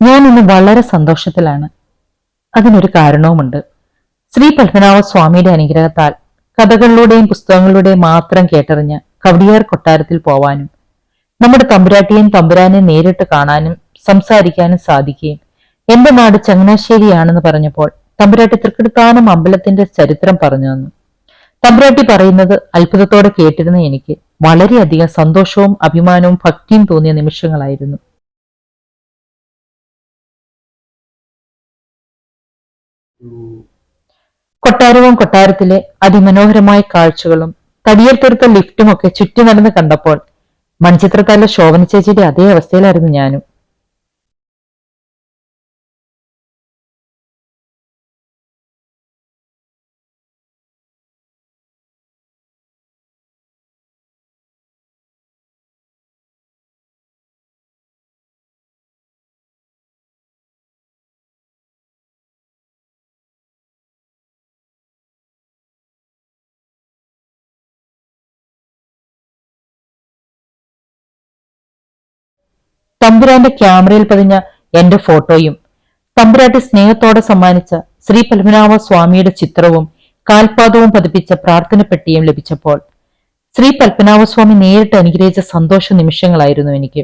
ഞാൻ ഇന്ന് വളരെ സന്തോഷത്തിലാണ്. അതിനൊരു കാരണവുമുണ്ട്. ശ്രീ പത്മനാഭ സ്വാമിയുടെ അനുഗ്രഹത്താൽ കഥകളിലൂടെയും പുസ്തകങ്ങളിലൂടെയും മാത്രം കേട്ടറിഞ്ഞ് കവടിയാർ കൊട്ടാരത്തിൽ പോവാനും നമ്മുടെ തമ്പുരാട്ടിയും തമ്പുരാനെ നേരിട്ട് കാണാനും സംസാരിക്കാനും സാധിക്കുകയും എന്റെ നാട് ചങ്ങനാശ്ശേരിയാണെന്ന് പറഞ്ഞപ്പോൾ തമ്പുരാട്ടി തൃക്കെടുത്താനും അമ്പലത്തിന്റെ ചരിത്രം പറഞ്ഞു തന്നു. തമ്പുരാട്ടി പറയുന്നത് അത്ഭുതത്തോടെ കേട്ടിരുന്ന എനിക്ക് വളരെയധികം സന്തോഷവും അഭിമാനവും ഭക്തിയും തോന്നിയ നിമിഷങ്ങളായിരുന്നു. കൊട്ടാരവും കൊട്ടാരത്തിലെ അതിമനോഹരമായ കാഴ്ചകളും തടിയർ തീർത്ത ലിഫ്റ്റും ഒക്കെ ചുറ്റി നടന്ന് കണ്ടപ്പോൾ മൺചിത്രത്താലെ ശോഭന ചേച്ചിയുടെ അതേ അവസ്ഥയിലായിരുന്നു ഞാനും. തമ്പുരാന്റെ ക്യാമറയിൽ പതിഞ്ഞ എന്റെ ഫോട്ടോയും തമ്പുരാട്ടി സ്നേഹത്തോടെ സമ്മാനിച്ച ശ്രീ പത്മനാഭ സ്വാമിയുടെ ചിത്രവും കാൽപാദവും പതിപ്പിച്ച പ്രാർത്ഥന പെട്ടിയും ലഭിച്ചപ്പോൾ ശ്രീ പത്മനാഭസ്വാമി നേരിട്ട് അനുഗ്രഹിച്ച സന്തോഷ നിമിഷങ്ങളായിരുന്നു എനിക്ക്.